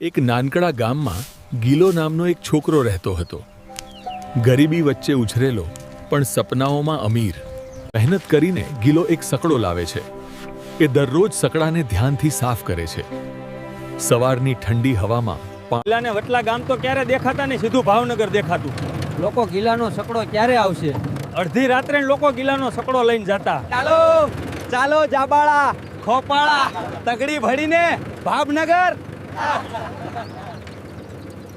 એક નાનકડા ગામમાં ગીલો નામનો એક છોકરો રહેતો હતો. ગરીબી વચ્ચે ઉછરેલો પણ સપનાઓમાં અમીર. મહેનત કરીને ગીલો એક સકડો લાવે છે. એ દરરોજ સકડાને ધ્યાનથી સાફ કરે છે. સવારની ઠંડી હવામાં પા- વટલા ગામ તો ક્યારે દેખાતા નહીં સીધું ભાવનગર દેખાતું. લોકો ગિલાનો સકડો ક્યારે આવશે? અડધી રાત્રે લોકો ગિલાનો સકડો લઈને જતા. ચાલો ચાલો જાબાળા ખોપાળા તગડી ભરીને ભાવનગર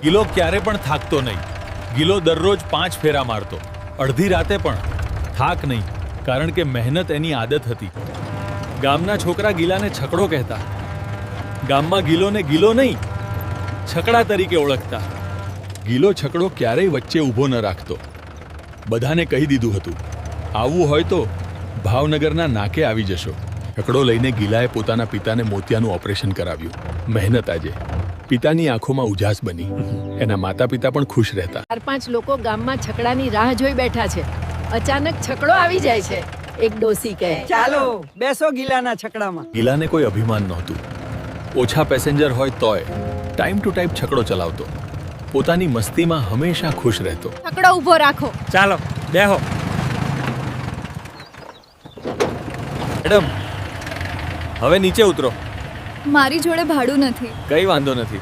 ગીલો ક્યારે પણ થાકતો નહીં. ગિલો દરરોજ પાંચ ફેરા મારતો. અડધી રાતે પણ થાક નહીં, કારણ કે મહેનત એની આદત હતી. ગામના છોકરા ગિલાને છકડો કહેતા. ગામમાં ગિલોને ગિલો નહીં, છકડા તરીકે ઓળખતા. ગિલો છકડો ક્યારેય વચ્ચે ઊભો ન રાખતો. બધાને કહી દીધું હતું આવવું હોય તો ભાવનગરના નાકે આવી જશો. છકડો લઈને ગીલાએ પોતાના પિતાને મોતિયાનું ઓપરેશન કરાવ્યું. મહેનત આજે. પિતાની આંખોમાં ઉજાસ બની. એના માતા પિતા પણ ખુશ રહેતા. ચાર પાંચ લોકો ગામમાં છકડાની રાહ જોઈ બેઠા છે. અચાનક છકડો આવી જાય છે. એક ડોસી કહે ચાલો બેસો ગિલાના છકડામાં. ગીલાને કોઈ અભિમાન નહોતું. ઓછા પેસેન્જર હોય તોય ટાઈમ ટુ ટાઈમ છકડો ચલાવતો. પોતાની મસ્તીમાં હંમેશા ખુશ રહેતો. છકડો ઊભો રાખો. ચાલો બેહો. મેડમ હવે નીચે ઉતરો. મારી જોડે ભાડું નથી. કઈ વાંધો નથી.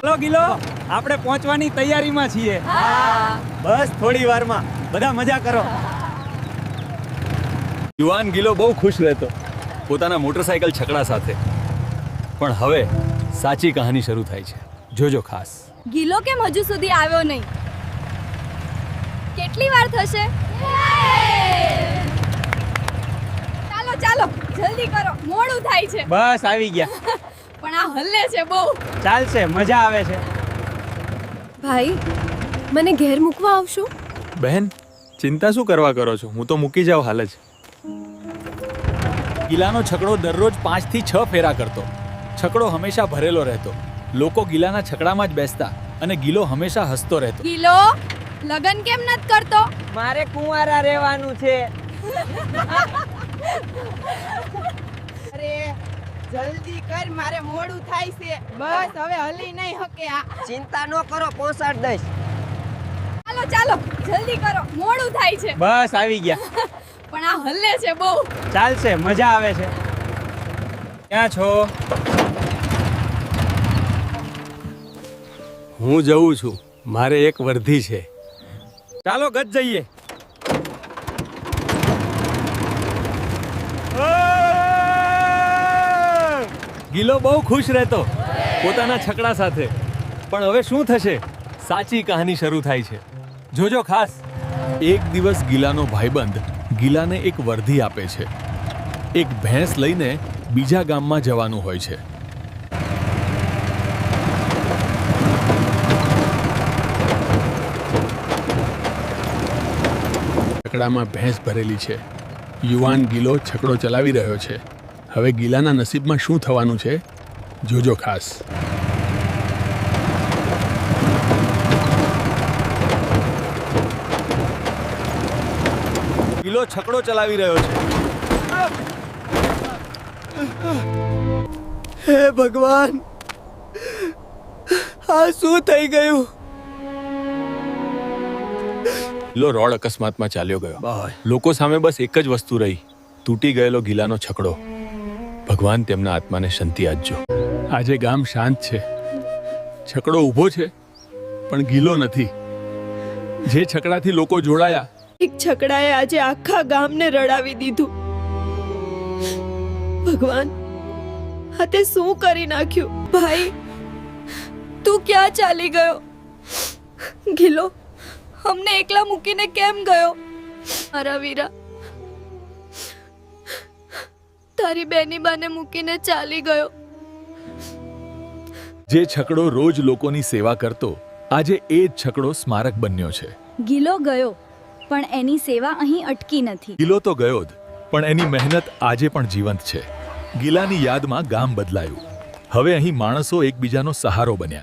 ચલો ગિલો આપણે પહોંચવાની તૈયારીમાં છીએ. બસ થોડી વારમાં. બધા મજા કરો. યુવાન ગિલો બહુ ખુશ રહેતો. પોતાના મોટરસાયકલ છકડા સાથે. પણ હવે સાચી કહાની શરૂ થાય છે. જોજો ખાસ. ગિલો કેમ હજુ સુધી આવ્યો નહીં? કેટલી વાર થશે? ચાલો ચાલો જલ્દી કરો. મોડું થાય છે. બસ આવી ગયા. પણ આ હલ્લે છે બહુ. ચાલશે મજા આવે છે. ભાઈ મને ઘેર મૂકવા આવશો? બહેન ચિંતા શું કરવા કરો છો? હું તો મૂકી જાઉં હાલ જ. ગીલાનો છકડો દરરોજ પાંચથી છ ફેરા કરતો. છકડો હંમેશા ભરેલો રહેતો. લોકો ગીલાના છકડામાં જ બેસતા અને ગિલો હંમેશા હસતો રહેતો. ગિલો લગન કેમ નથી કરતો? મારે કુંવારા રહેવાનું છે. અરે જલ્દી કર મારે મોડું થાય છે. બસ હવે હલી નહીં હકે આ. ચિંતા ન કરો પહોંચાડ દઈશ. ચાલો ચાલો જલ્દી કરો. મોડું થાય છે. બસ આવી ગયા. પણ આ હલ્લે છે બહુ. ચાલશે મજા આવે છે. ક્યાં છો? હું જઉં છું. મારે એક વર્ધી છે. ચાલો ગત જઈએ. ગીલો બહુ ખુશ રહેતો, પોતાના છકડા સાથે. પણ હવે શું થશે? સાચી કહાની શરૂ થાય છે. જોજો ખાસ. એક દિવસ ગિલાનો ભાઈબંધ ગિલાને એક વર્ધી આપે છે. એક ભેંસ લઈને બીજા ગામમાં જવાનું હોય છે. છકડામાં ભેંસ ભરેલી છે. યુવાન ગિલો છકડો ચલાવી રહ્યો છે. હવે ગિલાના નસીબમાં શું થવાનું છે? જોજો ખાસ. ગિલો છકડો ચલાવી રહ્યો છે. હે ભગવાન આ શું થઈ ગયું? ગીલો રોડ અકસ્માતમાં ચાલ્યો ગયો. લોકો સામે બસ એક જ વસ્તુ રહી. તૂટી ગયેલો ગિલાનો છકડો. ભગવાન તેમના આત્માને શાંતિ આપજો. આજે ગામ શાંત છે. છકડો ઊભો છે પણ ગિલો નથી. જે છકડાથી લોકો જોડાયા. એક છકડાએ આજે આખા ગામને રડાવી દીધું. ભગવાન આ તે શું કરી નાખ્યું? ભાઈ તું ક્યાં ચાલી ગયો? ગિલો અમને એકલા મૂકીને કેમ ગયો? મારા વીરા. તારી બેની બાને મૂકીને ચાલી ગયો. જે છકડો રોજ લોકોની સેવા કરતો આજે એ જ છકડો સ્મારક બન્યો છે. ગિલો ગયો પણ એની સેવા અહીં અટકી નથી. ગિલો તો ગયો જ પણ એની મહેનત આજે પણ જીવંત છે. ગિલાની યાદમાં ગામ બદલાયું. હવે અહીં માણસો એકબીજાનો સહારો બન્યા.